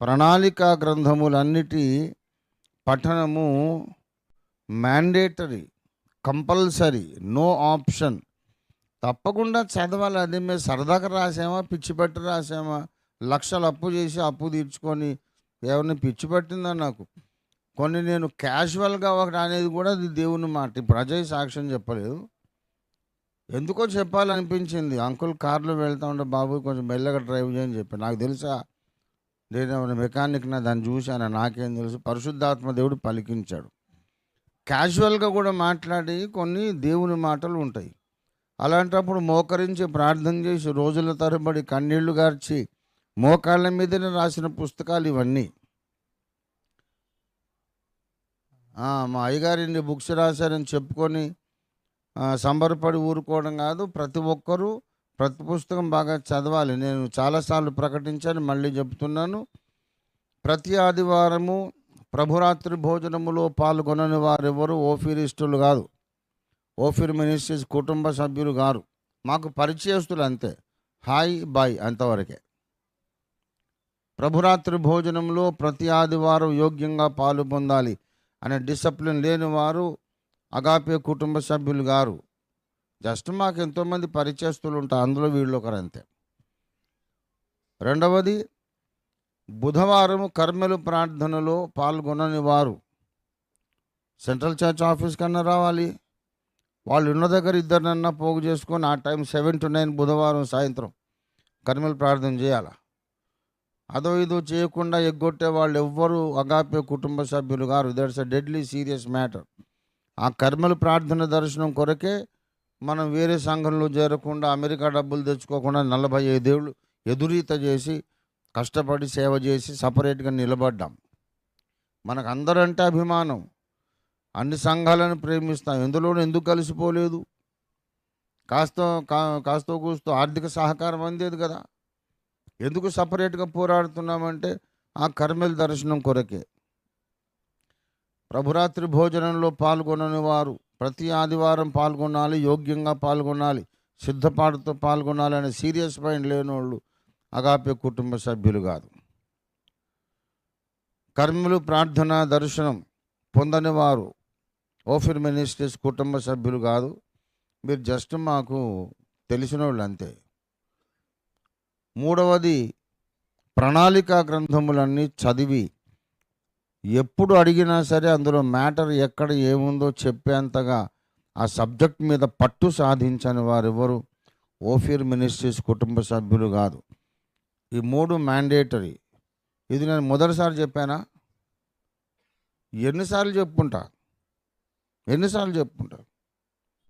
ప్రణాళికా గ్రంథములన్నిటి పఠనము mandatory compulsory no option తప్పకుండా చదవాలి అది మేము సరదాగా రాసామా పిచ్చిపెట్టి రాసామా? లక్షలు అప్పు చేసి అప్పు తీర్చుకొని ఎవరిని పిచ్చి పట్టిందా నాకు? కొన్ని నేను క్యాజువల్గా ఒకటి అనేది కూడా అది దేవుని మాట ఇప్పుడు అజయ్ సాక్ష్యం చెప్పలేదు. ఎందుకో చెప్పాలనిపించింది. అంకుల్ కార్లో వెళ్తా ఉంటే బాబు కొంచెం మెల్లగా డ్రైవ్ చేయని చెప్పి. నాకు తెలుసా నేను ఏమైనా మెకానిక్ నా దాన్ని చూశాను? నాకేం తెలుసు. పరిశుద్ధాత్మ దేవుడు పలికించాడు. క్యాజువల్గా కూడా మాట్లాడి కొన్ని దేవుని మాటలు ఉంటాయి. అలాంటప్పుడు మోకరించి ప్రార్థన చేసి రోజుల తరబడి కన్నీళ్ళు గార్చి మోకాళ్ళ మీదనే రాసిన పుస్తకాలు ఇవన్నీ. మా అయ్యగారు ఇన్ని బుక్స్ రాశారని చెప్పుకొని సంబరపడి ఊరుకోవడం కాదు. ప్రతి ఒక్కరూ ప్రతి పుస్తకం బాగా చదవాలి. నేను చాలాసార్లు ప్రకటించాను మళ్ళీ చెప్తున్నాను. ప్రతి ఆదివారము ప్రభురాత్రి భోజనములో పాల్గొనని వారెవరు ఓఫీరిస్టులు కాదు. ఓఫీర్ మినిస్ట్రీస్ కుటుంబ సభ్యులు గారు. మాకు పరిచయస్తులు అంతే. హాయ్ బాయ్ అంతవరకే. ప్రభురాత్రి భోజనంలో ప్రతి ఆదివారం యోగ్యంగా పాలు పొందాలి అనే డిసిప్లిన్ లేని వారు అగాపే కుటుంబ సభ్యులు గారు. జస్ట్ మాకు ఎంతోమంది పరిచయస్తులు ఉంటారు అందులో వీళ్ళు ఒకరు అంతే. రెండవది బుధవారం కర్మెలు ప్రార్థనలో పాల్గొనని వారు. సెంట్రల్ చర్చ్ ఆఫీస్ కన్నా రావాలి. వాళ్ళు ఉన్న దగ్గర ఇద్దరినన్నా పోగు చేసుకొని ఆ టైం సెవెన్ టు నైన్ బుధవారం సాయంత్రం కర్మెలు ప్రార్థన చేయాలా? అదో ఇదో చేయకుండా ఎగ్గొట్టే వాళ్ళు ఎవ్వరు అగాపే కుటుంబ సభ్యులు గారు that's a deadly serious matter ఆ కర్మలు ప్రార్థన దర్శనం కొరకే మనం వేరే సంఘంలో చేరకుండా అమెరికా డబ్బులు తెచ్చుకోకుండా నలభై ఐదేళ్ళు ఎదురీత చేసి కష్టపడి సేవ చేసి సపరేట్గా నిలబడ్డాం. మనకు అందరంటే అభిమానం. అన్ని సంఘాలను ప్రేమిస్తాం. ఎందులోనూ ఎందుకు కలిసిపోలేదు? కాస్త కా- కాస్తో కూస్తో ఆర్థిక సహకారం అందేది కదా. ఎందుకు సపరేట్గా పోరాడుతున్నామంటే ఆ కర్మెల దర్శనం కొరకే. ప్రభురాత్రి భోజనంలో పాల్గొనని వారు ప్రతి ఆదివారం పాల్గొనాలి యోగ్యంగా పాల్గొనాలి సిద్ధపాటుతో పాల్గొనాలి అనే సీరియస్ మైండ్ లేని వాళ్ళు అగాపే కుటుంబ సభ్యులు కాదు. కర్మలు ప్రార్థన దర్శనం పొందని వారు ఓఫిర్ మినిస్ట్రీస్ కుటుంబ సభ్యులు కాదు. మీరు జస్ట్ మాకు తెలిసిన వాళ్ళు అంతే. మూడవది ప్రణాళికా గ్రంథములన్నీ చదివి ఎప్పుడు అడిగినా సరే అందులో మ్యాటర్ ఎక్కడ ఏముందో చెప్పేంతగా ఆ సబ్జెక్ట్ మీద పట్టు సాధించని వారెవరు? ఓఫీర్ మినిస్ట్రీస్ కుటుంబ సభ్యులు కాదు. ఈ మూడు మ్యాండేటరీ ఇది నేను మొదటిసారి చెప్పానా? ఎన్నిసార్లు చెప్పుకుంటా? ఎన్నిసార్లు చెప్పుకుంటా?